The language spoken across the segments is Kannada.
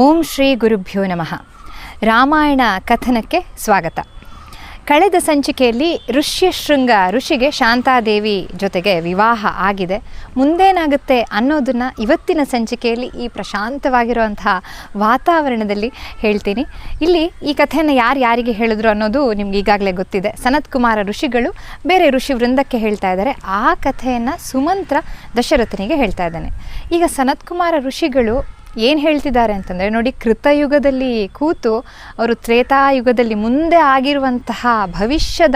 ಓಂ ಶ್ರೀ ಗುರುಭ್ಯೋ ನಮಃ. ರಾಮಾಯಣ ಕಥನಕ್ಕೆ ಸ್ವಾಗತ. ಕಳೆದ ಸಂಚಿಕೆಯಲ್ಲಿ ಋಷ್ಯಶೃಂಗ ಋಷಿಗೆ ಶಾಂತಾದೇವಿ ಜೊತೆಗೆ ವಿವಾಹ ಆಗಿದೆ. ಮುಂದೇನಾಗುತ್ತೆ ಅನ್ನೋದನ್ನು ಇವತ್ತಿನ ಸಂಚಿಕೆಯಲ್ಲಿ ಈ ಪ್ರಶಾಂತವಾಗಿರುವಂತಹ ವಾತಾವರಣದಲ್ಲಿ ಹೇಳ್ತೀನಿ. ಇಲ್ಲಿ ಈ ಕಥೆಯನ್ನು ಯಾರು ಯಾರಿಗೆ ಹೇಳಿದ್ರು ಅನ್ನೋದು ನಿಮ್ಗೆ ಈಗಾಗಲೇ ಗೊತ್ತಿದೆ. ಸನತ್ ಕುಮಾರ ಋಷಿಗಳು ಬೇರೆ ಋಷಿ ವೃಂದಕ್ಕೆ ಹೇಳ್ತಾ ಇದ್ದಾರೆ. ಆ ಕಥೆಯನ್ನು ಸುಮಂತ್ರ ದಶರಥನಿಗೆ ಹೇಳ್ತಾ ಇದ್ದಾನೆ. ಈಗ ಸನತ್ ಕುಮಾರ ಋಷಿಗಳು ಏನು ಹೇಳ್ತಿದ್ದಾರೆ ಅಂತಂದರೆ, ನೋಡಿ, ಕೃತಯುಗದಲ್ಲಿ ಕೂತು ಅವರು ತ್ರೇತಾಯುಗದಲ್ಲಿ ಮುಂದೆ ಆಗಿರುವಂತಹ ಭವಿಷ್ಯದ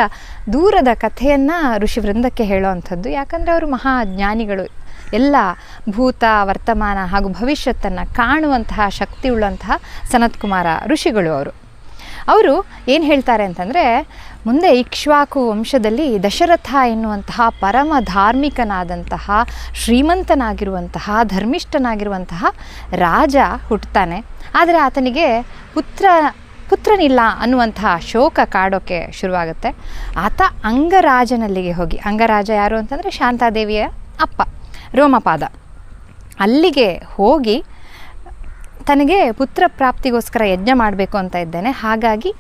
ದೂರದ ಕಥೆಯನ್ನು ಋಷಿವೃಂದಕ್ಕೆ ಹೇಳೋವಂಥದ್ದು ಯಾಕಂದರೆ ಅವರು ಮಹಾಜ್ಞಾನಿಗಳು. ಎಲ್ಲ ಭೂತ, ವರ್ತಮಾನ ಹಾಗೂ ಭವಿಷ್ಯತ್ತನ್ನು ಕಾಣುವಂತಹ, ಶಕ್ತಿ ಉಳ್ಳಂತಹ ಸನತ್ಕುಮಾರ ಋಷಿಗಳು ಅವರು. ಅವರು ಏನು ಹೇಳ್ತಾರೆ ಅಂತಂದರೆ ಮುಂದೆ ಇಕ್ಷ್ವಾಕು ವಂಶದಲ್ಲಿ ದಶರಥ ಎನ್ನುವಂತಹ ಪರಮ ಧಾರ್ಮಿಕನಾದಂತಹ, ಶ್ರೀಮಂತನಾಗಿರುವಂತಹ, ಧರ್ಮಿಷ್ಠನಾಗಿರುವಂತಹ ರಾಜ ಹುಟ್ಟುತ್ತಾನೆ. ಆದರೆ ಆತನಿಗೆ ಪುತ್ರ, ಪುತ್ರನಿಲ್ಲ ಅನ್ನುವಂತಹ ಶೋಕ ಕಾಡೋಕ್ಕೆ ಶುರುವಾಗುತ್ತೆ. ಆತ ಅಂಗರಾಜನಲ್ಲಿಗೆ ಹೋಗಿ, ಅಂಗರಾಜ ಯಾರು ಅಂತಂದರೆ ಶಾಂತಾದೇವಿಯ ಅಪ್ಪ, ರೋಮಪಾದ. ಅಲ್ಲಿಗೆ ಹೋಗಿ ತನಗೆ ಪುತ್ರ ಪ್ರಾಪ್ತಿಗೋಸ್ಕರ ಯಜ್ಞ ಮಾಡಬೇಕು ಅಂತ ಇದ್ದೇನೆ. ಹಾಗಾಗಿ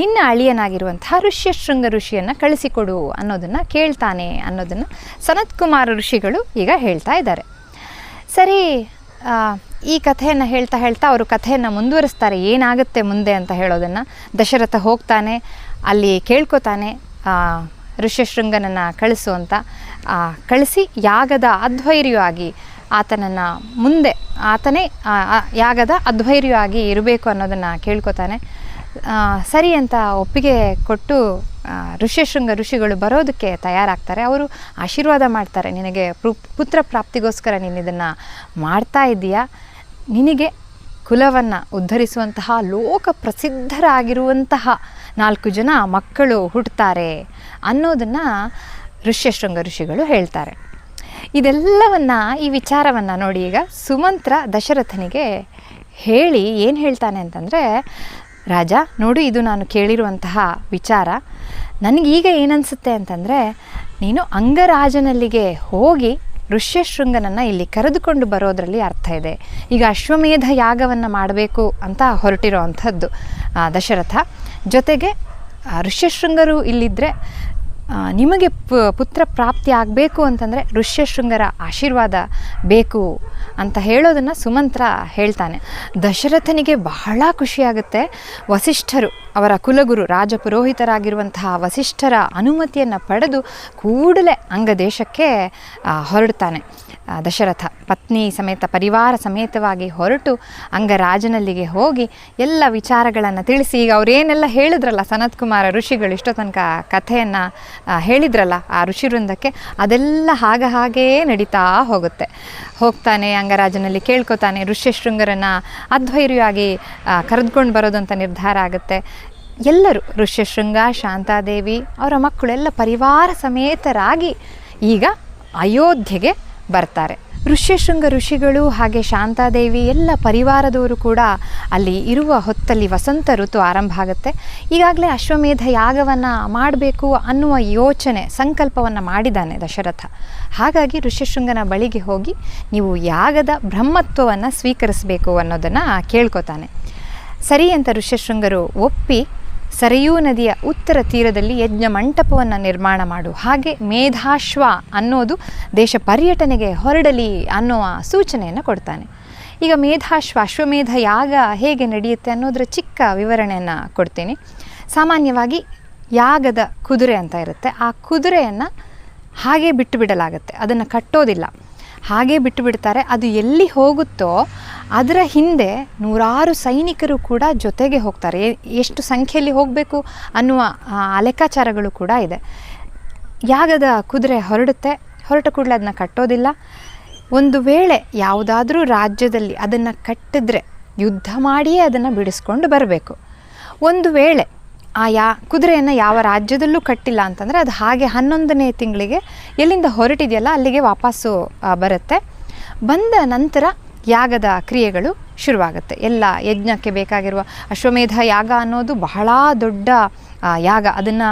ನಿನ್ನ ಅಳಿಯನಾಗಿರುವಂತಹ ಋಷ್ಯಶೃಂಗ ಋಷಿಯನ್ನು ಕಳಿಸಿಕೊಡು ಅನ್ನೋದನ್ನು ಕೇಳ್ತಾನೆ ಅನ್ನೋದನ್ನು ಸನತ್ಕುಮಾರ ಋಷಿಗಳು ಈಗ ಹೇಳ್ತಾ ಇದ್ದಾರೆ. ಸರಿ ಈ ಕಥೆಯನ್ನು ಹೇಳ್ತಾ ಹೇಳ್ತಾ ಅವರು ಕಥೆಯನ್ನು ಮುಂದುವರಿಸ್ತಾರೆ. ಏನಾಗುತ್ತೆ ಮುಂದೆ ಅಂತ ಹೇಳೋದನ್ನು ದಶರಥ ಹೋಗ್ತಾನೆ, ಅಲ್ಲಿ ಕೇಳ್ಕೊತಾನೆ ಋಷ್ಯಶೃಂಗನನ್ನು ಕಳಿಸು ಅಂತ. ಕಳಿಸಿ ಯಾಗದ ಅಧ್ವೈರ್ಯವಾಗಿ ಆತನನ್ನು ಮುಂದೆ, ಆತನೇ ಯಾಗದ ಅಧ್ವೈರ್ಯವಾಗಿ ಇರಬೇಕು ಅನ್ನೋದನ್ನು ಕೇಳ್ಕೊತಾನೆ. ಸರಿ ಅಂತ ಒಪ್ಪಿಗೆ ಕೊಟ್ಟು ಋಷ್ಯಶೃಂಗ ಋಷಿಗಳು ಬರೋದಕ್ಕೆ ತಯಾರಾಗ್ತಾರೆ. ಅವರು ಆಶೀರ್ವಾದ ಮಾಡ್ತಾರೆ. ನಿನಗೆ ಪುತ್ರ ಪ್ರಾಪ್ತಿಗೋಸ್ಕರ ನೀನು ಇದನ್ನು ಮಾಡ್ತಾ ಇದ್ದೀಯಾ? ನಿನಗೆ ಕುಲವನ್ನು ಉದ್ಧರಿಸುವಂತಹ, ಲೋಕ ಪ್ರಸಿದ್ಧರಾಗಿರುವಂತಹ ನಾಲ್ಕು ಜನ ಮಕ್ಕಳು ಹುಟ್ಟುತ್ತಾರೆ ಅನ್ನೋದನ್ನು ಋಷ್ಯಶೃಂಗ ಋಷಿಗಳು ಹೇಳ್ತಾರೆ. ಇದೆಲ್ಲವನ್ನು ಈ ವಿಚಾರವನ್ನು ನೋಡಿ ಈಗ ಸುಮಂತ್ರ ದಶರಥನಿಗೆ ಹೇಳಿ ಏನು ಹೇಳ್ತಾನೆ ಅಂತಂದರೆ ರಾಜ, ನೋಡು, ಇದು ನಾನು ಕೇಳಿರುವಂತಹ ವಿಚಾರ. ನನಗೀಗ ಏನನ್ಸುತ್ತೆ ಅಂತಂದರೆ, ನೀನು ಅಂಗರಾಜನಲ್ಲಿಗೆ ಹೋಗಿ ಋಷ್ಯಶೃಂಗನನ್ನು ಇಲ್ಲಿ ಕರೆದುಕೊಂಡು ಬರೋದರಲ್ಲಿ ಅರ್ಥ ಇದೆ. ಈಗ ಅಶ್ವಮೇಧ ಯಾಗವನ್ನು ಮಾಡಬೇಕು ಅಂತ ಹೊರಟಿರೋ ಅಂಥದ್ದು ದಶರಥ. ಜೊತೆಗೆ ಋಷ್ಯಶೃಂಗರು ಇಲ್ಲಿದ್ದರೆ ನಿಮಗೆ ಪುತ್ರ ಪ್ರಾಪ್ತಿ ಆಗಬೇಕು ಅಂತಂದರೆ ಋಷ್ಯಶೃಂಗರ ಆಶೀರ್ವಾದ ಬೇಕು ಅಂತ ಹೇಳೋದನ್ನು ಸುಮಂತ್ರ ಹೇಳ್ತಾನೆ. ದಶರಥನಿಗೆ ಬಹಳ ಖುಷಿಯಾಗುತ್ತೆ. ವಸಿಷ್ಠರು ಅವರ ಕುಲಗುರು ರಾಜಪುರೋಹಿತರಾಗಿರುವಂತಹ ವಸಿಷ್ಠರ ಅನುಮತಿಯನ್ನು ಪಡೆದು ಕೂಡಲೇ ಅಂಗದೇಶಕ್ಕೆ ಹೊರಡ್ತಾನೆ. ದಶರಥ ಪತ್ನಿ ಸಮೇತ ಪರಿವಾರ ಸಮೇತವಾಗಿ ಹೊರಟು ಅಂಗರಾಜನಲ್ಲಿಗೆ ಹೋಗಿ ಎಲ್ಲ ವಿಚಾರಗಳನ್ನು ತಿಳಿಸಿ, ಈಗ ಅವರೇನೆಲ್ಲ ಹೇಳಿದ್ರಲ್ಲ ಸನತ್ ಕುಮಾರ ಋಷಿಗಳು ಇಷ್ಟೋ ತನಕ ಕಥೆಯನ್ನು ಹೇಳಿದ್ರಲ್ಲ ಆ ಋಷಿ ವೃಂದಕ್ಕೆ ಅದೆಲ್ಲ ಹಾಗೆ ಹಾಗೇ ನಡೀತಾ ಹೋಗುತ್ತೆ. ಹೋಗ್ತಾನೆ, ಅಂಗರಾಜನಲ್ಲಿ ಕೇಳ್ಕೊತಾನೆ, ಋಷ್ಯಶೃಂಗರನ್ನು ಅಧ್ವೈರ್ಯವಾಗಿ ಕರೆದುಕೊಂಡು ಬರೋದು ಅಂತ ನಿರ್ಧಾರ ಆಗುತ್ತೆ. ಎಲ್ಲರೂ ಋಷ್ಯಶೃಂಗ ಶಾಂತಾದೇವಿ ಅವರ ಮಕ್ಕಳೆಲ್ಲ ಪರಿವಾರ ಸಮೇತರಾಗಿ ಈಗ ಅಯೋಧ್ಯೆಗೆ ಬರ್ತಾರೆ. ಋಷ್ಯಶೃಂಗ ಋಷಿಗಳು ಹಾಗೆ ಶಾಂತಾದೇವಿ ಎಲ್ಲ ಪರಿವಾರದವರು ಕೂಡ ಅಲ್ಲಿ ಇರುವ ಹೊತ್ತಲ್ಲಿ ವಸಂತ ಋತು ಆರಂಭ ಆಗುತ್ತೆ. ಈಗಾಗಲೇ ಅಶ್ವಮೇಧ ಯಾಗವನ್ನು ಮಾಡಬೇಕು ಅನ್ನುವ ಯೋಚನೆ, ಸಂಕಲ್ಪವನ್ನು ಮಾಡಿದ್ದಾನೆ ದಶರಥ. ಹಾಗಾಗಿ ಋಷ್ಯಶೃಂಗನ ಬಳಿಗೆ ಹೋಗಿ ನೀವು ಯಾಗದ ಬ್ರಹ್ಮತ್ವವನ್ನು ಸ್ವೀಕರಿಸಬೇಕು ಅನ್ನೋದನ್ನು ಕೇಳ್ಕೊತಾನೆ. ಸರಿ ಅಂತ ಋಷ್ಯಶೃಂಗರು ಒಪ್ಪಿ ಸರಯೂ ನದಿಯ ಉತ್ತರ ತೀರದಲ್ಲಿ ಯಜ್ಞ ಮಂಟಪವನ್ನು ನಿರ್ಮಾಣ ಮಾಡು. ಹಾಗೆ ಮೇಧಾಶ್ವ ಅನ್ನೋದು ದೇಶ ಪರ್ಯಟನೆಗೆ ಹೊರಡಲಿ ಅನ್ನುವ ಸೂಚನೆಯನ್ನು ಕೊಡ್ತಾನೆ. ಈಗ ಮೇಧಾಶ್ವ, ಅಶ್ವಮೇಧ ಯಾಗ ಹೇಗೆ ನಡೆಯುತ್ತೆ ಅನ್ನೋದರ ಚಿಕ್ಕ ವಿವರಣೆಯನ್ನು ಕೊಡ್ತೀನಿ. ಸಾಮಾನ್ಯವಾಗಿ ಯಾಗದ ಕುದುರೆ ಅಂತ ಇರುತ್ತೆ. ಆ ಕುದುರೆಯನ್ನು ಹಾಗೆ ಬಿಟ್ಟು ಬಿಡಲಾಗುತ್ತೆ. ಅದನ್ನು ಕಟ್ಟೋದಿಲ್ಲ. ಹಾಗೆ ಬಿಟ್ಟು ಬಿಡ್ತಾರೆ ಅದು ಎಲ್ಲಿ ಹೋಗುತ್ತೋ ಅದರ ಹಿಂದೆ ನೂರಾರು ಸೈನಿಕರು ಕೂಡ ಜೊತೆಗೆ ಹೋಗ್ತಾರೆ. ಎಷ್ಟು ಸಂಖ್ಯೆಯಲ್ಲಿ ಹೋಗಬೇಕು ಅನ್ನುವ ಲೆಕ್ಕಾಚಾರಗಳು ಕೂಡ ಇದೆ. ಯಾಗದ ಕುದುರೆ ಹೊರಡುತ್ತೆ. ಹೊರಟ ಕೂಡಲೇ ಅದನ್ನ ಕಟ್ಟೋದಿಲ್ಲ. ಒಂದು ವೇಳೆ ಯಾವುದಾದ್ರೂ ರಾಜ್ಯದಲ್ಲಿ ಅದನ್ನು ಕಟ್ಟಿದ್ರೆ ಯುದ್ಧ ಮಾಡಿಯೇ ಅದನ್ನು ಬಿಡಿಸ್ಕೊಂಡು ಬರಬೇಕು. ಒಂದು ವೇಳೆ ಆ ಯಾ ಕುದುರೆಯನ್ನು ಯಾವ ರಾಜ್ಯದಲ್ಲೂ ಕಟ್ಟಿಲ್ಲ ಅಂತಂದರೆ ಅದು ಹಾಗೆ ಹನ್ನೊಂದನೇ ತಿಂಗಳಿಗೆ ಎಲ್ಲಿಂದ ಹೊರಟಿದೆಯಲ್ಲ ಅಲ್ಲಿಗೆ ವಾಪಸ್ಸು ಬರುತ್ತೆ. ಬಂದ ನಂತರ ಯಾಗದ ಕ್ರಿಯೆಗಳು ಶುರುವಾಗುತ್ತೆ. ಎಲ್ಲ ಯಜ್ಞಕ್ಕೆ ಬೇಕಾಗಿರುವ ಅಶ್ವಮೇಧ ಯಾಗ ಅನ್ನೋದು ಬಹಳ ದೊಡ್ಡ ಯಾಗ ಅದನ್ನು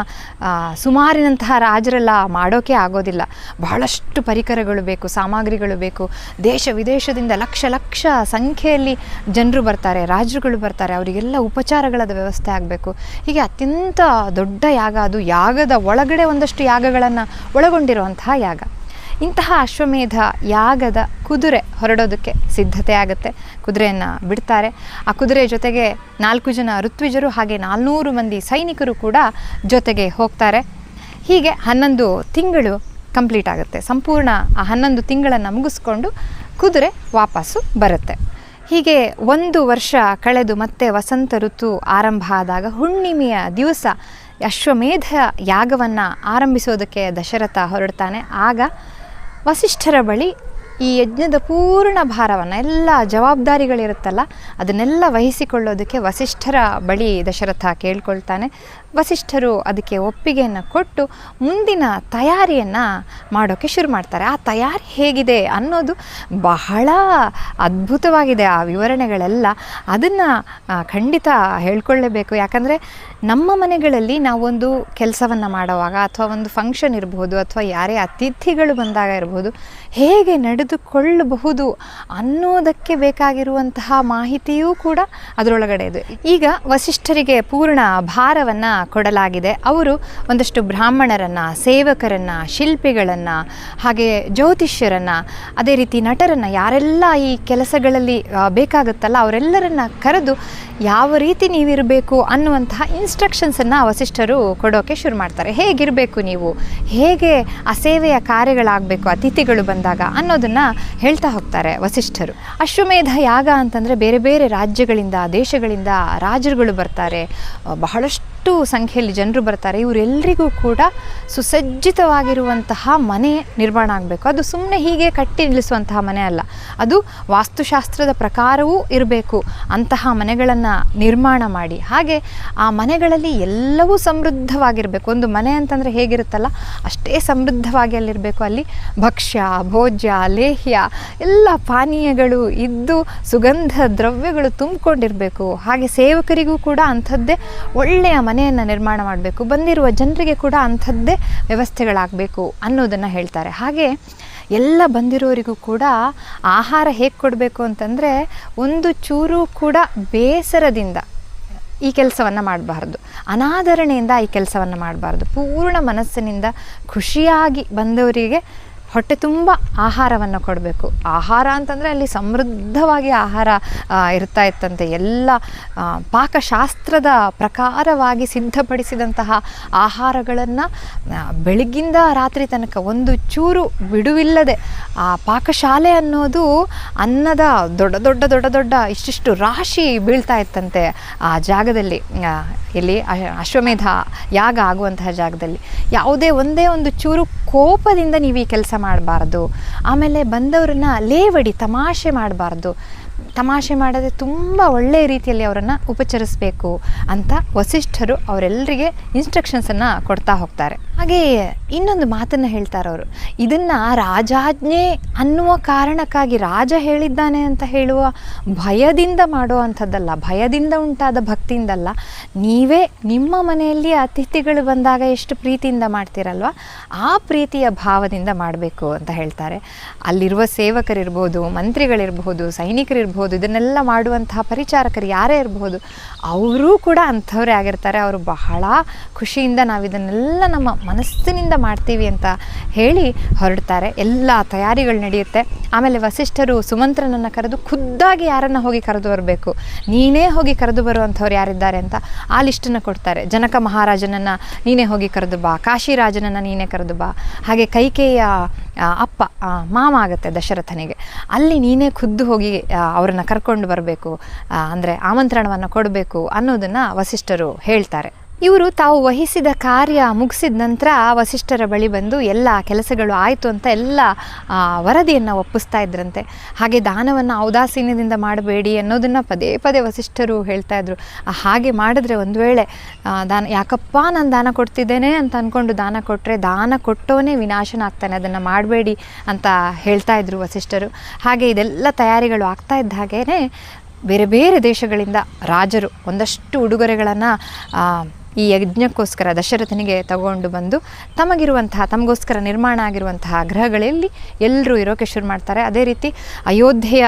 ಸುಮಾರಿನಂತಹ ರಾಜರೆಲ್ಲ ಮಾಡೋಕೆ ಆಗೋದಿಲ್ಲ. ಬಹಳಷ್ಟು ಪರಿಕರಗಳು ಬೇಕು, ಸಾಮಗ್ರಿಗಳು ಬೇಕು. ದೇಶ ವಿದೇಶದಿಂದ ಲಕ್ಷ ಲಕ್ಷ ಸಂಖ್ಯೆಯಲ್ಲಿ ಜನರು ಬರ್ತಾರೆ, ರಾಜರುಗಳು ಬರ್ತಾರೆ. ಅವರಿಗೆಲ್ಲ ಉಪಚಾರಗಳದ ವ್ಯವಸ್ಥೆ ಆಗಬೇಕು. ಹೀಗೆ ಅತ್ಯಂತ ದೊಡ್ಡ ಯಾಗ ಅದು. ಯಾಗದ ಒಳಗಡೆ ಒಂದಷ್ಟು ಯಾಗಗಳನ್ನು ಒಳಗೊಂಡಿರುವಂತಹ ಯಾಗ. ಇಂತಹ ಅಶ್ವಮೇಧ ಯಾಗದ ಕುದುರೆ ಹೊರಡೋದಕ್ಕೆ ಸಿದ್ಧತೆ ಆಗುತ್ತೆ. ಕುದುರೆಯನ್ನು ಬಿಡ್ತಾರೆ. ಆ ಕುದುರೆ ಜೊತೆಗೆ ನಾಲ್ಕು ಜನ ಋತ್ವಿಜರು ಹಾಗೆ ನಾಲ್ನೂರು ಮಂದಿ ಸೈನಿಕರು ಕೂಡ ಜೊತೆಗೆ ಹೋಗ್ತಾರೆ. ಹೀಗೆ ಹನ್ನೊಂದು ತಿಂಗಳು ಕಂಪ್ಲೀಟ್ ಆಗುತ್ತೆ. ಸಂಪೂರ್ಣ ಆ ಹನ್ನೊಂದು ತಿಂಗಳನ್ನು ಮುಗಿಸ್ಕೊಂಡು ಕುದುರೆ ವಾಪಸ್ಸು ಬರುತ್ತೆ. ಹೀಗೆ ಒಂದು ವರ್ಷ ಕಳೆದು ಮತ್ತೆ ವಸಂತ ಋತು ಆರಂಭ ಆದಾಗ ಹುಣ್ಣಿಮೆಯ ದಿವಸ ಅಶ್ವಮೇಧ ಯಾಗವನ್ನು ಆರಂಭಿಸೋದಕ್ಕೆ ದಶರಥ ಹೊರಡ್ತಾನೆ. ಆಗ ವಸಿಷ್ಠರ ಬಳಿ ಈ ಯಜ್ಞದ ಪೂರ್ಣ ಭಾರವನ್ನು ಎಲ್ಲ ಜವಾಬ್ದಾರಿಗಳಿರುತ್ತಲ್ಲ ಅದನ್ನೆಲ್ಲ ವಹಿಸಿಕೊಳ್ಳೋದಕ್ಕೆ ವಸಿಷ್ಠರ ಬಳಿ ದಶರಥ ಕೇಳ್ಕೊಳ್ತಾನೆ. ವಸಿಷ್ಠರು ಅದಕ್ಕೆ ಒಪ್ಪಿಗೆಯನ್ನು ಕೊಟ್ಟು ಮುಂದಿನ ತಯಾರಿಯನ್ನು ಮಾಡೋಕ್ಕೆ ಶುರು ಮಾಡ್ತಾರೆ. ಆ ತಯಾರಿ ಹೇಗಿದೆ ಅನ್ನೋದು ಬಹಳ ಅದ್ಭುತವಾಗಿದೆ ಆ ವಿವರಣೆಗಳೆಲ್ಲ. ಅದನ್ನು ಖಂಡಿತ ಹೇಳ್ಕೊಳ್ಳೇಬೇಕು. ಯಾಕಂದರೆ ನಮ್ಮ ಮನೆಗಳಲ್ಲಿ ನಾವೊಂದು ಕೆಲಸವನ್ನು ಮಾಡುವಾಗ ಅಥವಾ ಒಂದು ಫಂಕ್ಷನ್ ಇರಬಹುದು ಅಥವಾ ಯಾರೇ ಅತಿಥಿಗಳು ಬಂದಾಗ ಇರಬಹುದು ಹೇಗೆ ನಡೆದುಕೊಳ್ಳಬಹುದು ಅನ್ನೋದಕ್ಕೆ ಬೇಕಾಗಿರುವಂತಹ ಮಾಹಿತಿಯೂ ಕೂಡ ಅದರೊಳಗಡೆ ಇದೆ. ಈಗ ವಸಿಷ್ಠರಿಗೆ ಪೂರ್ಣ ಭಾರವನ್ನು ಕೊಡಲಾಗಿದೆ. ಅವರು ಒಂದಷ್ಟು ಬ್ರಾಹ್ಮಣರನ್ನು ಸೇವಕರನ್ನು ಶಿಲ್ಪಿಗಳನ್ನು ಹಾಗೆ ಜ್ಯೋತಿಷ್ಯರನ್ನು ಅದೇ ರೀತಿ ನಟರನ್ನು ಯಾರೆಲ್ಲ ಈ ಕೆಲಸಗಳಲ್ಲಿ ಬೇಕಾಗುತ್ತಲ್ಲ ಅವರೆಲ್ಲರನ್ನ ಕರೆದು ಯಾವ ರೀತಿ ನೀವಿರಬೇಕು ಅನ್ನುವಂತಹ ಇನ್ಸ್ಟ್ರಕ್ಷನ್ಸನ್ನು ವಸಿಷ್ಠರು ಕೊಡೋಕೆ ಶುರು ಮಾಡ್ತಾರೆ. ಹೇಗಿರಬೇಕು ನೀವು? ಹೇಗೆ ಆ ಸೇವೆಯ ಕಾರ್ಯಗಳಾಗಬೇಕು ಅತಿಥಿಗಳು ಬಂದಾಗ ಅನ್ನೋದನ್ನು ಹೇಳ್ತಾ ಹೋಗ್ತಾರೆ ವಸಿಷ್ಠರು. ಅಶ್ವಮೇಧ ಯಾಗ ಅಂತಂದರೆ ಬೇರೆ ಬೇರೆ ರಾಜ್ಯಗಳಿಂದ ದೇಶಗಳಿಂದ ರಾಜರುಗಳು ಬರ್ತಾರೆ. ಆ, ಬಹಳಷ್ಟು ಸಂಖ್ಯೆಯಲ್ಲಿ ಜನರು ಬರ್ತಾರೆ. ಇವರೆಲ್ಲರಿಗೂ ಕೂಡ ಸುಸಜ್ಜಿತವಾಗಿರುವಂತಹ ಮನೆ ನಿರ್ಮಾಣ ಆಗಬೇಕು. ಅದು ಸುಮ್ಮನೆ ಹೀಗೆ ಕಟ್ಟಿ ನಿಲ್ಲಿಸುವಂತಹ ಮನೆ ಅಲ್ಲ. ಅದು ವಾಸ್ತುಶಾಸ್ತ್ರದ ಪ್ರಕಾರವೂ ಇರಬೇಕು. ಅಂತಹ ಮನೆಗಳನ್ನು ನಿರ್ಮಾಣ ಮಾಡಿ. ಹಾಗೆ ಆ ಮನೆಗಳಲ್ಲಿ ಎಲ್ಲವೂ ಸಮೃದ್ಧವಾಗಿರಬೇಕು. ಒಂದು ಮನೆ ಅಂತಂದರೆ ಹೇಗಿರುತ್ತಲ್ಲ, ಅಷ್ಟೇ ಸಮೃದ್ಧವಾಗಿ ಅಲ್ಲಿರಬೇಕು. ಅಲ್ಲಿ ಭಕ್ಷ್ಯ, ಭೋಜ್ಯ, ಲೇಹ್ಯ ಎಲ್ಲ ಪಾನೀಯಗಳು ಇದ್ದು ಸುಗಂಧ ದ್ರವ್ಯಗಳು ತುಂಬಿಕೊಂಡಿರಬೇಕು. ಹಾಗೆ ಸೇವಕರಿಗೂ ಕೂಡ ಅಂಥದ್ದೇ ಒಳ್ಳೆಯ ಮನೆಯನ್ನು ನಿರ್ಮಾಣ ಮಾಡಬೇಕು, ಬಂದಿರುವ ಜನರಿಗೆ ಕೂಡ ಅಂಥದ್ದೇ ವ್ಯವಸ್ಥೆಗಳಾಗಬೇಕು ಅನ್ನೋದನ್ನು ಹೇಳ್ತಾರೆ. ಹಾಗೆ ಎಲ್ಲ ಬಂದಿರೋರಿಗೂ ಕೂಡ ಆಹಾರ ಹೇಗೆ ಕೊಡಬೇಕು ಅಂತಂದರೆ ಒಂದು ಚೂರು ಕೂಡ ಬೇಸರದಿಂದ ಈ ಕೆಲಸವನ್ನು ಮಾಡಬಾರ್ದು. ಅನಾದರಣೆಯಿಂದ ಈ ಕೆಲಸವನ್ನು ಮಾಡಬಾರ್ದು. ಪೂರ್ಣ ಮನಸ್ಸಿನಿಂದ ಖುಷಿಯಾಗಿ ಬಂದವರಿಗೆ ಹೊಟ್ಟೆ ತುಂಬ ಆಹಾರವನ್ನು ಕೊಡಬೇಕು. ಆಹಾರ ಅಂತಂದರೆ ಅಲ್ಲಿ ಸಮೃದ್ಧವಾಗಿ ಆಹಾರ ಇರ್ತಾ ಇತ್ತಂತೆ. ಎಲ್ಲ ಪಾಕಶಾಸ್ತ್ರದ ಪ್ರಕಾರವಾಗಿ ಸಿದ್ಧಪಡಿಸಿದಂತಹ ಆಹಾರಗಳನ್ನು ಬೆಳಗ್ಗಿಂದ ರಾತ್ರಿ ತನಕ ಒಂದು ಚೂರು ಬಿಡುವಿಲ್ಲದೆ, ಆ, ಪಾಕಶಾಲೆ ಅನ್ನೋದು ಅನ್ನದ ದೊಡ್ಡ ದೊಡ್ಡ ದೊಡ್ಡ ದೊಡ್ಡ ಇಷ್ಟಿಷ್ಟು ರಾಶಿ ಬೀಳ್ತಾ ಇತ್ತಂತೆ, ಆ, ಜಾಗದಲ್ಲಿ. ಇಲ್ಲಿ ಅಶ್ವಮೇಧ ಯಾಗ ಆಗುವಂತಹ ಜಾಗದಲ್ಲಿ. ಯಾವುದೇ ಒಂದೇ ಒಂದು ಚೂರು ಕೋಪದಿಂದ ನೀವು ಈ ಕೆಲಸ ಮಾಡಬಾರ್ದು. ಆಮೇಲೆ ಬಂದವರನ್ನ ಲೇವಡಿ, ತಮಾಷೆ ಮಾಡಬಾರ್ದು. ತಮಾಷೆ ಮಾಡದೆ ತುಂಬ ಒಳ್ಳೆಯ ರೀತಿಯಲ್ಲಿ ಅವರನ್ನು ಉಪಚರಿಸಬೇಕು ಅಂತ ವಸಿಷ್ಠರು ಅವರೆಲ್ಲರಿಗೆ ಇನ್ಸ್ಟ್ರಕ್ಷನ್ಸನ್ನು ಕೊಡ್ತಾ ಹೋಗ್ತಾರೆ. ಹಾಗೆಯೇ ಇನ್ನೊಂದು ಮಾತನ್ನು ಹೇಳ್ತಾರೆ ಅವರು. ಇದನ್ನು ರಾಜಾಜ್ಞೆ ಅನ್ನುವ ಕಾರಣಕ್ಕಾಗಿ ರಾಜ ಹೇಳಿದ್ದಾನೆ ಅಂತ ಹೇಳುವ ಭಯದಿಂದ ಮಾಡುವಂಥದ್ದಲ್ಲ ಭಯದಿಂದ ಉಂಟಾದ ಭಕ್ತಿಯಿಂದಲ್ಲ, ನೀವೇ ನಿಮ್ಮ ಮನೆಯಲ್ಲಿ ಅತಿಥಿಗಳು ಬಂದಾಗ ಎಷ್ಟು ಪ್ರೀತಿಯಿಂದ ಮಾಡ್ತೀರಲ್ವ? ಆ ಪ್ರೀತಿಯ ಭಾವದಿಂದ ಮಾಡಬೇಕು ಅಂತ ಹೇಳ್ತಾರೆ. ಅಲ್ಲಿರುವ ಸೇವಕರಿರ್ಬೋದು, ಮಂತ್ರಿಗಳಿರ್ಬೋದು, ಸೈನಿಕರಿರ್ಬೋದು, ಇದನ್ನೆಲ್ಲ ಮಾಡುವಂತಹ ಪರಿಚಾರಕರು ಯಾರೇ ಇರಬಹುದು ಅವರೂ ಕೂಡ ಅಂಥವರೇ ಆಗಿರ್ತಾರೆ. ಅವರು ಬಹಳ ಖುಷಿಯಿಂದ ನಾವು ಇದನ್ನೆಲ್ಲ ನಮ್ಮ ಮನಸ್ಸಿನಿಂದ ಮಾಡ್ತೀವಿ ಅಂತ ಹೇಳಿ ಹೊರಡ್ತಾರೆ. ಎಲ್ಲ ತಯಾರಿಗಳು ನಡೆಯುತ್ತೆ. ಆಮೇಲೆ ವಸಿಷ್ಠರು ಸುಮಂತ್ರನನ್ನು ಕರೆದು ಖುದ್ದಾಗಿ ಯಾರನ್ನು ಹೋಗಿ ಕರೆದು ಬರಬೇಕು? ನೀನೇ ಹೋಗಿ ಕರೆದು ಬರುವಂಥವ್ರು ಯಾರಿದ್ದಾರೆ ಅಂತ ಆ ಲಿಸ್ಟನ್ನು ಕೊಡ್ತಾರೆ. ಜನಕ ಮಹಾರಾಜನನ್ನು ನೀನೇ ಹೋಗಿ ಕರೆದು ಬಾ. ಕಾಶಿರಾಜನನ್ನು ನೀನೇ ಕರೆದು ಬಾ. ಹಾಗೆ ಕೈಕೇಯ ಅಪ್ಪ ಮಾಮ ಆಗುತ್ತೆ ದಶರಥನಿಗೆ. ಅಲ್ಲಿ ನೀನೇ ಖುದ್ದು ಹೋಗಿ ಅವರನ್ನು ಕರ್ಕೊಂಡು ಬರಬೇಕು. ಅಂದರೆ ಆಮಂತ್ರಣವನ್ನು ಕೊಡಬೇಕು ಅನ್ನೋದನ್ನು ವಸಿಷ್ಠರು ಹೇಳ್ತಾರೆ. ಇವರು ತಾವು ವಹಿಸಿದ ಕಾರ್ಯ ಮುಗಿಸಿದ ನಂತರ ವಸಿಷ್ಠರ ಬಳಿ ಬಂದು ಎಲ್ಲ ಕೆಲಸಗಳು ಆಯಿತು ಅಂತ ಎಲ್ಲ ವರದಿಯನ್ನು ಒಪ್ಪಿಸ್ತಾ ಇದ್ರಂತೆ. ಹಾಗೆ ದಾನವನ್ನು ಔದಾಸೀನ್ಯದಿಂದ ಮಾಡಬೇಡಿ ಅನ್ನೋದನ್ನು ಪದೇ ಪದೇ ವಸಿಷ್ಠರು ಹೇಳ್ತಾ ಇದ್ರು. ಹಾಗೆ ಮಾಡಿದ್ರೆ ಒಂದು ವೇಳೆ ದಾನ, ಯಾಕಪ್ಪ ನಾನು ದಾನ ಕೊಡ್ತಿದ್ದೇನೆ ಅಂತ ಅಂದ್ಕೊಂಡು ದಾನ ಕೊಟ್ಟರೆ ದಾನ ಕೊಟ್ಟವನೇ ವಿನಾಶನ ಆಗ್ತಾನೆ, ಅದನ್ನು ಮಾಡಬೇಡಿ ಅಂತ ಹೇಳ್ತಾ ಇದ್ರು ವಸಿಷ್ಠರು. ಹಾಗೆ ಇದೆಲ್ಲ ತಯಾರಿಗಳು ಆಗ್ತಾ ಇದ್ದ ಹಾಗೇ ಬೇರೆ ಬೇರೆ ದೇಶಗಳಿಂದ ರಾಜರು ಒಂದಷ್ಟು ಉಡುಗೊರೆಗಳನ್ನು ಈ ಯಜ್ಞಕ್ಕೋಸ್ಕರ ದಶರಥನಿಗೆ ತಗೊಂಡು ಬಂದು ತಮಗಿರುವಂತಹ, ತಮಗೋಸ್ಕರ ನಿರ್ಮಾಣ ಆಗಿರುವಂತಹ ಗ್ರಹಗಳಲ್ಲಿ ಎಲ್ಲರೂ ಇರೋಕ್ಕೆ ಶುರು ಮಾಡ್ತಾರೆ. ಅದೇ ರೀತಿ ಅಯೋಧ್ಯೆಯ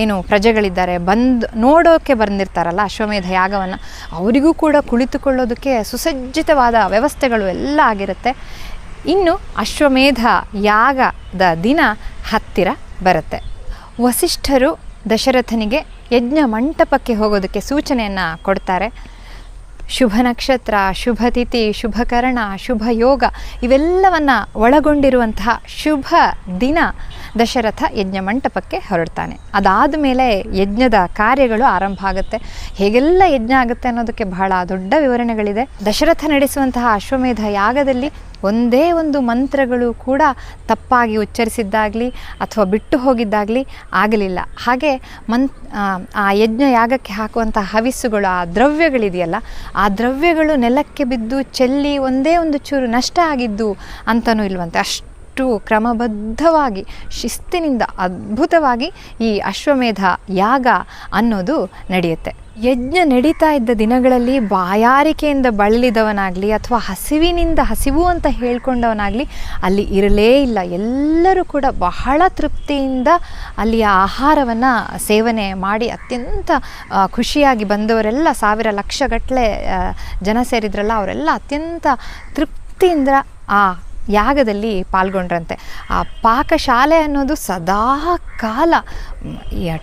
ಏನು ಪ್ರಜೆಗಳಿದ್ದಾರೆ, ಬಂದು ನೋಡೋಕ್ಕೆ ಬಂದಿರ್ತಾರಲ್ಲ ಅಶ್ವಮೇಧ ಯಾಗವನ್ನು, ಅವರಿಗೂ ಕೂಡ ಕುಳಿತುಕೊಳ್ಳೋದಕ್ಕೆ ಸುಸಜ್ಜಿತವಾದ ವ್ಯವಸ್ಥೆಗಳು ಎಲ್ಲ ಆಗಿರುತ್ತೆ. ಇನ್ನು ಅಶ್ವಮೇಧ ಯಾಗದ ದಿನ ಹತ್ತಿರ ಬರುತ್ತೆ. ವಸಿಷ್ಠರು ದಶರಥನಿಗೆ ಯಜ್ಞ ಮಂಟಪಕ್ಕೆ ಹೋಗೋದಕ್ಕೆ ಸೂಚನೆಯನ್ನು ಕೊಡ್ತಾರೆ. ಶುಭ ನಕ್ಷತ್ರ, ಶುಭ ತಿಥಿ, ಶುಭ ಕರ್ಣ, ಶುಭ ಯೋಗ ಇವೆಲ್ಲವನ್ನು ಒಳಗೊಂಡಿರುವಂತಹ ಶುಭ ದಿನ ದಶರಥ ಯಜ್ಞ ಮಂಟಪಕ್ಕೆ ಹೊರಡ್ತಾನೆ. ಅದಾದ ಮೇಲೆ ಯಜ್ಞದ ಕಾರ್ಯಗಳು ಆರಂಭ ಆಗುತ್ತೆ. ಹೇಗೆಲ್ಲ ಯಜ್ಞ ಆಗುತ್ತೆ ಅನ್ನೋದಕ್ಕೆ ಬಹಳ ದೊಡ್ಡ ವಿವರಣೆಗಳಿದೆ. ದಶರಥ ನಡೆಸುವಂತಹ ಅಶ್ವಮೇಧ ಯಾಗದಲ್ಲಿ ಒಂದೇ ಒಂದು ಮಂತ್ರಗಳು ಕೂಡ ತಪ್ಪಾಗಿ ಉಚ್ಚರಿಸಿದ್ದಾಗಲಿ ಅಥವಾ ಬಿಟ್ಟು ಹೋಗಿದ್ದಾಗಲಿ ಆಗಲಿಲ್ಲ. ಹಾಗೆ ಮನ್ ಆ, ಯಜ್ಞ ಯಾಗಕ್ಕೆ ಹಾಕುವಂಥ ಹವಿಸ್ಸುಗಳು ಆ ದ್ರವ್ಯಗಳಿದೆಯಲ್ಲ ಆ ದ್ರವ್ಯಗಳು ನೆಲಕ್ಕೆ ಬಿದ್ದು ಚೆಲ್ಲಿ ಒಂದೇ ಒಂದು ಚೂರು ನಷ್ಟ ಆಗಿದ್ದು ಅಂತಲೂ ಇಲ್ವಂತೆ. ಅಷ್ಟು ಕ್ರಮಬದ್ಧವಾಗಿ ಶಿಸ್ತಿನಿಂದ ಅದ್ಭುತವಾಗಿ ಈ ಅಶ್ವಮೇಧ ಯಾಗ ಅನ್ನೋದು ನಡೆಯುತ್ತೆ. ಯಜ್ಞ ನಡೀತಾ ಇದ್ದ ದಿನಗಳಲ್ಲಿ ಬಾಯಾರಿಕೆಯಿಂದ ಬಳಲಿದವನಾಗಲಿ ಅಥವಾ ಹಸಿವಿನಿಂದ ಹಸಿವು ಅಂತ ಹೇಳ್ಕೊಂಡವನಾಗಲಿ ಅಲ್ಲಿ ಇರಲೇ ಇಲ್ಲ. ಎಲ್ಲರೂ ಕೂಡ ಬಹಳ ತೃಪ್ತಿಯಿಂದ ಅಲ್ಲಿಯ ಆಹಾರವನ್ನು ಸೇವನೆ ಮಾಡಿ ಅತ್ಯಂತ ಖುಷಿಯಾಗಿ ಬಂದವರೆಲ್ಲ, ಸಾವಿರ ಲಕ್ಷಗಟ್ಟಲೆ ಜನ ಸೇರಿದ್ರಲ್ಲ, ಅವರೆಲ್ಲ ಅತ್ಯಂತ ತೃಪ್ತಿಯಿಂದ ಆ ಯಾಗದಲ್ಲಿ ಪಾಲ್ಗೊಂಡ್ರಂತೆ. ಆ ಪಾಕಶಾಲೆ ಅನ್ನೋದು ಸದಾ ಕಾಲ.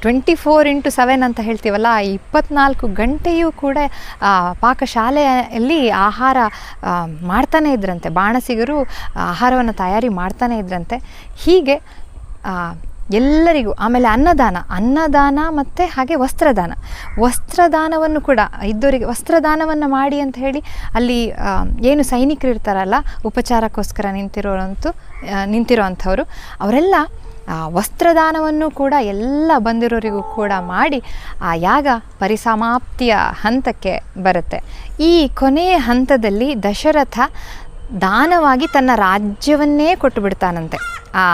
ಟ್ವೆಂಟಿ ಫೋರ್ ಇಂಟು ಸೆವೆನ್ ಅಂತ ಹೇಳ್ತೀವಲ್ಲ ಇಪ್ಪತ್ನಾಲ್ಕು ಗಂಟೆಯೂ ಕೂಡ ಪಾಕಶಾಲೆಯಲ್ಲಿ ಆಹಾರ ಮಾಡ್ತಾನೇ ಇದ್ರಂತೆ. ಬಾಣಸಿಗರು ಆಹಾರವನ್ನು ತಯಾರಿ ಮಾಡ್ತಾನೇ ಇದ್ರಂತೆ. ಹೀಗೆ ಎಲ್ಲರಿಗೂ, ಆಮೇಲೆ ಅನ್ನದಾನ ಅನ್ನದಾನ ಮತ್ತು ಹಾಗೆ ವಸ್ತ್ರದಾನ. ವಸ್ತ್ರದಾನವನ್ನು ಕೂಡ ಇದ್ದವರಿಗೆ ವಸ್ತ್ರದಾನವನ್ನು ಮಾಡಿ ಅಂತ ಹೇಳಿ, ಅಲ್ಲಿ ಏನು ಸೈನಿಕರು ಇರ್ತಾರಲ್ಲ, ಉಪಚಾರಕ್ಕೋಸ್ಕರ ನಿಂತಿರೋರಂತೂ ನಿಂತಿರೋ ಅಂಥವ್ರು ಅವರೆಲ್ಲ ವಸ್ತ್ರದಾನವನ್ನು ಕೂಡ ಎಲ್ಲ ಬಂದಿರೋರಿಗೂ ಕೂಡ ಮಾಡಿ, ಆ ಯಾಗ ಪರಿಸಮಾಪ್ತಿಯ ಹಂತಕ್ಕೆ ಬರುತ್ತೆ. ಈ ಕೊನೆಯ ಹಂತದಲ್ಲಿ ದಶರಥ ದಾನವಾಗಿ ತನ್ನ ರಾಜ್ಯವನ್ನೇ ಕೊಟ್ಟು ಬಿಡ್ತಾನಂತೆ ಆ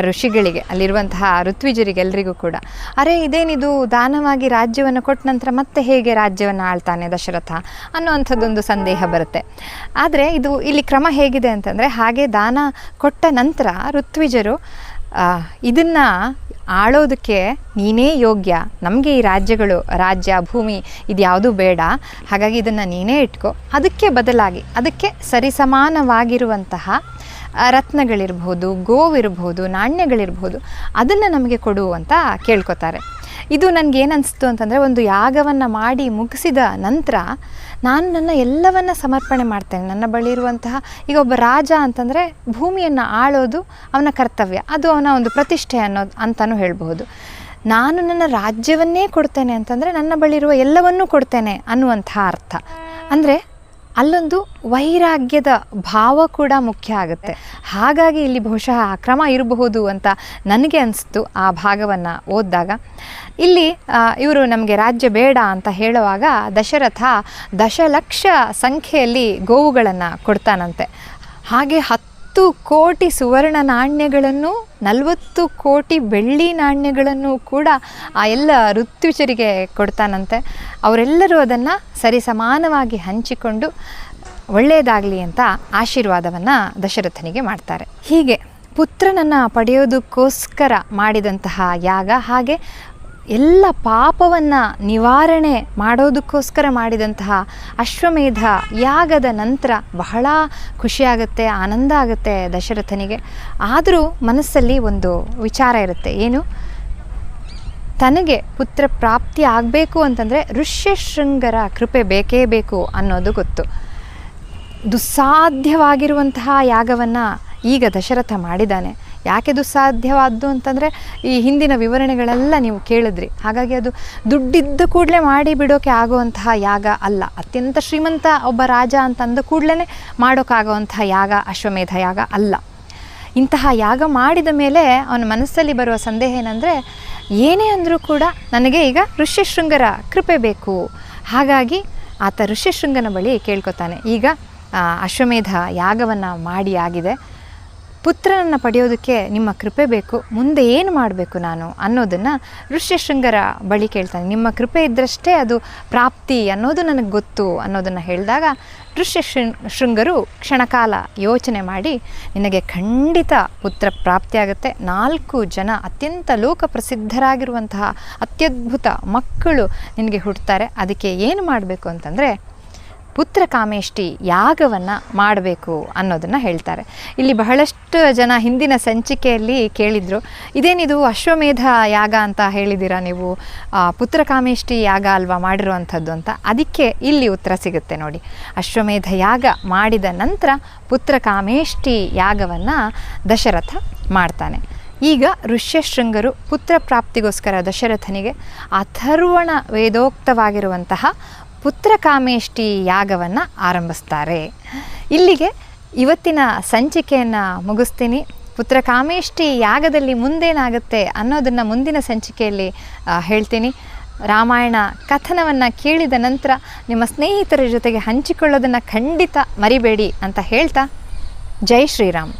ಋಷಿಗಳಿಗೆ, ಅಲ್ಲಿರುವಂತಹ ಋತ್ವಿಜರಿಗೆಲ್ಲರಿಗೂ ಕೂಡ. ಅರೆ, ಇದೇನಿದು? ದಾನವಾಗಿ ರಾಜ್ಯವನ್ನು ಕೊಟ್ಟ ನಂತರ ಮತ್ತೆ ಹೇಗೆ ರಾಜ್ಯವನ್ನು ಆಳ್ತಾನೆ ದಶರಥ ಅನ್ನುವಂಥದ್ದೊಂದು ಸಂದೇಹ ಬರುತ್ತೆ. ಆದರೆ ಇದು ಇಲ್ಲಿ ಕ್ರಮ ಹೇಗಿದೆ ಅಂತಂದರೆ ಹಾಗೆ ದಾನ ಕೊಟ್ಟ ನಂತರ ಋತ್ವಿಜರು ಇದನ್ನು ಆಳೋದಕ್ಕೆ ನೀನೇ ಯೋಗ್ಯ. ನಮಗೆ ಈ ರಾಜ್ಯಗಳು, ರಾಜ್ಯ, ಭೂಮಿ ಇದು ಯಾವುದೂ ಬೇಡ. ಹಾಗಾಗಿ ಇದನ್ನು ನೀನೇ ಇಟ್ಕೋ. ಅದಕ್ಕೆ ಬದಲಾಗಿ, ಅದಕ್ಕೆ ಸರಿಸಮಾನವಾಗಿರುವಂತಹ ರತ್ನಗಳಿರ್ಬೋದು, ಗೋವಿರ್ಬೋದು, ನಾಣ್ಯಗಳಿರ್ಬೋದು, ಅದನ್ನು ನಮಗೆ ಕೊಡು ಅಂತ ಕೇಳ್ಕೊತಾರೆ. ಇದು ನನಗೆ ಏನು ಅನಿಸ್ತು ಅಂತಂದರೆ, ಒಂದು ಯಾಗವನ್ನು ಮಾಡಿ ಮುಗಿಸಿದ ನಂತರ ನಾನು ನನ್ನ ಎಲ್ಲವನ್ನ ಸಮರ್ಪಣೆ ಮಾಡ್ತೇನೆ. ನನ್ನ ಬಳಿ ಇರುವಂತಹ ಈಗ ಒಬ್ಬ ರಾಜ ಅಂತಂದರೆ ಭೂಮಿಯನ್ನು ಆಳೋದು ಅವನ ಕರ್ತವ್ಯ. ಅದು ಅವನ ಒಂದು ಪ್ರತಿಷ್ಠೆ ಅನ್ನೋದು ಅಂತಲೂ ಹೇಳ್ಬಹುದು. ನಾನು ನನ್ನ ರಾಜ್ಯವನ್ನೇ ಕೊಡ್ತೇನೆ ಅಂತಂದರೆ ನನ್ನ ಬಳಿ ಇರುವ ಎಲ್ಲವನ್ನೂ ಕೊಡ್ತೇನೆ ಅನ್ನುವಂಥ ಅರ್ಥ. ಅಂದರೆ ಅಲ್ಲೊಂದು ವೈರಾಗ್ಯದ ಭಾವ ಕೂಡ ಮುಖ್ಯ ಆಗುತ್ತೆ. ಹಾಗಾಗಿ ಇಲ್ಲಿ ಬಹುಶಃ ಅಕ್ರಮ ಕ್ರಮ ಇರಬಹುದು ಅಂತ ನನಗೆ ಅನಿಸ್ತು ಆ ಭಾಗವನ್ನು ಓದಿದಾಗ. ಇಲ್ಲಿ ಇವರು ನಮಗೆ ರಾಜ್ಯ ಬೇಡ ಅಂತ ಹೇಳುವಾಗ ದಶರಥ ದಶಲಕ್ಷ ಸಂಖ್ಯೆಯಲ್ಲಿ ಗೋವುಗಳನ್ನು ಕೊಡ್ತಾನಂತೆ. ಹಾಗೆ ಹತ್ತು ಕೋಟಿ ಸುವರ್ಣ ನಾಣ್ಯಗಳನ್ನು, ನಲವತ್ತು ಕೋಟಿ ಬೆಳ್ಳಿ ನಾಣ್ಯಗಳನ್ನು ಕೂಡ ಆ ಎಲ್ಲ ಋತ್ವಿಜರಿಗೆ ಕೊಡ್ತಾನಂತೆ. ಅವರೆಲ್ಲರೂ ಅದನ್ನು ಸರಿಸಮಾನವಾಗಿ ಹಂಚಿಕೊಂಡು ಒಳ್ಳೆಯದಾಗಲಿ ಅಂತ ಆಶೀರ್ವಾದವನ್ನು ದಶರಥನಿಗೆ ಮಾಡ್ತಾರೆ. ಹೀಗೆ ಪುತ್ರನನ್ನು ಪಡೆಯೋದಕ್ಕೋಸ್ಕರ ಮಾಡಿದಂತಹ ಯಾಗ ಹಾಗೆ ಎಲ್ಲ ಪಾಪವನ್ನು ನಿವಾರಣೆ ಮಾಡೋದಕ್ಕೋಸ್ಕರ ಮಾಡಿದಂತಹ ಅಶ್ವಮೇಧ ಯಾಗದ ನಂತರ ಬಹಳ ಖುಷಿಯಾಗುತ್ತೆ ಆನಂದ ಆಗುತ್ತೆ ದಶರಥನಿಗೆ. ಆದರೂ ಮನಸ್ಸಲ್ಲಿ ಒಂದು ವಿಚಾರ ಇರುತ್ತೆ, ಏನು? ತನಗೆ ಪುತ್ರ ಪ್ರಾಪ್ತಿ ಆಗಬೇಕು ಅಂತಂದರೆ ಋಷ್ಯಶೃಂಗರ ಕೃಪೆ ಬೇಕೇ ಬೇಕು ಅನ್ನೋದು ಗೊತ್ತು. ದುಸ್ಸಾಧ್ಯವಾಗಿರುವಂತಹ ಯಾಗವನ್ನು ಈಗ ದಶರಥ ಮಾಡಿದ್ದಾನೆ. ಯಾಕೆ ದುಸ್ಸಾಧ್ಯವಾದ್ದು ಅಂತಂದರೆ ಈ ಹಿಂದಿನ ವಿವರಣೆಗಳೆಲ್ಲ ನೀವು ಕೇಳಿದ್ರಿ. ಹಾಗಾಗಿ ಅದು ದುಡ್ಡಿದ್ದ ಕೂಡಲೇ ಮಾಡಿ ಬಿಡೋಕೆ ಆಗುವಂತಹ ಯಾಗ ಅಲ್ಲ. ಅತ್ಯಂತ ಶ್ರೀಮಂತ ಒಬ್ಬ ರಾಜ ಅಂತ ಅಂದ ಕೂಡಲೇ ಮಾಡೋಕ್ಕಾಗುವಂತಹ ಯಾಗ, ಅಶ್ವಮೇಧ ಯಾಗ ಅಲ್ಲ. ಇಂತಹ ಯಾಗ ಮಾಡಿದ ಮೇಲೆ ಅವನ ಮನಸ್ಸಲ್ಲಿ ಬರುವ ಸಂದೇಹ ಏನಂದರೆ, ಏನೇ ಅಂದರೂ ಕೂಡ ನನಗೆ ಈಗ ಋಷ್ಯಶೃಂಗರ ಕೃಪೆ ಬೇಕು. ಹಾಗಾಗಿ ಆತ ಋಷ್ಯಶೃಂಗನ ಬಳಿ ಕೇಳ್ಕೊತಾನೆ. ಈಗ ಅಶ್ವಮೇಧ ಯಾಗವನ್ನು ಮಾಡಿ ಆಗಿದೆ. ಪುತ್ರನನ್ನು ಪಡೆಯೋದಕ್ಕೆ ನಿಮ್ಮ ಕೃಪೆ ಬೇಕು. ಮುಂದೆ ಏನು ಮಾಡಬೇಕು ನಾನು ಅನ್ನೋದನ್ನು ಋಷ್ಯಶೃಂಗರ ಬಳಿ ಕೇಳ್ತಾನೆ. ನಿಮ್ಮ ಕೃಪೆ ಇದ್ದರಷ್ಟೇ ಅದು ಪ್ರಾಪ್ತಿ ಅನ್ನೋದು ನನಗೆ ಗೊತ್ತು ಅನ್ನೋದನ್ನು ಹೇಳಿದಾಗ ಋಷ್ಯ ಶೃಂಗರು ಕ್ಷಣಕಾಲ ಯೋಚನೆ ಮಾಡಿ, ನಿನಗೆ ಖಂಡಿತ ಪುತ್ರ ಪ್ರಾಪ್ತಿಯಾಗುತ್ತೆ. ನಾಲ್ಕು ಜನ ಅತ್ಯಂತ ಲೋಕ ಪ್ರಸಿದ್ಧರಾಗಿರುವಂತಹ ಅತ್ಯದ್ಭುತ ಮಕ್ಕಳು ನಿನಗೆ ಹುಡ್ತಾರೆ ಅದಕ್ಕೆ ಏನು ಮಾಡಬೇಕು ಅಂತಂದರೆ ಪುತ್ರ ಕಾಮೇಷ್ಟಿ ಯಾಗವನ್ನು ಮಾಡಬೇಕು ಅನ್ನೋದನ್ನು ಹೇಳ್ತಾರೆ. ಇಲ್ಲಿ ಬಹಳಷ್ಟು ಜನ ಹಿಂದಿನ ಸಂಚಿಕೆಯಲ್ಲಿ ಕೇಳಿದರು, ಇದೇನಿದು ಅಶ್ವಮೇಧ ಯಾಗ ಅಂತ ಹೇಳಿದ್ದೀರಾ ನೀವು? ಪುತ್ರ ಕಾಮೇಷ್ಟಿ ಯಾಗ ಅಲ್ವಾ ಮಾಡಿರುವಂಥದ್ದು ಅಂತ. ಅದಕ್ಕೆ ಇಲ್ಲಿ ಉತ್ತರ ಸಿಗುತ್ತೆ ನೋಡಿ. ಅಶ್ವಮೇಧ ಯಾಗ ಮಾಡಿದ ನಂತರ ಪುತ್ರ ಕಾಮೇಷ್ಟಿ ಯಾಗವನ್ನು ದಶರಥ ಮಾಡ್ತಾನೆ. ಈಗ ಋಷ್ಯಶೃಂಗರು ಪುತ್ರ ಪ್ರಾಪ್ತಿಗೋಸ್ಕರ ದಶರಥನಿಗೆ ಅಥರ್ವಣ ವೇದೋಕ್ತವಾಗಿರುವಂತಹ ಪುತ್ರಕಾಮೇಷ್ಟಿ ಯಾಗವನ್ನು ಆರಂಭಿಸ್ತಾರೆ. ಇಲ್ಲಿಗೆ ಇವತ್ತಿನ ಸಂಚಿಕೆಯನ್ನು ಮುಗಿಸ್ತೀನಿ. ಪುತ್ರಕಾಮೇಷ್ಟಿ ಯಾಗದಲ್ಲಿ ಮುಂದೇನಾಗುತ್ತೆ ಅನ್ನೋದನ್ನು ಮುಂದಿನ ಸಂಚಿಕೆಯಲ್ಲಿ ಹೇಳ್ತೀನಿ. ರಾಮಾಯಣ ಕಥನವನ್ನು ಕೇಳಿದ ನಂತರ ನಿಮ್ಮ ಸ್ನೇಹಿತರ ಜೊತೆಗೆ ಹಂಚಿಕೊಳ್ಳೋದನ್ನು ಖಂಡಿತ ಮರಿಬೇಡಿ ಅಂತ ಹೇಳ್ತಾ, ಜೈ ಶ್ರೀರಾಮ್.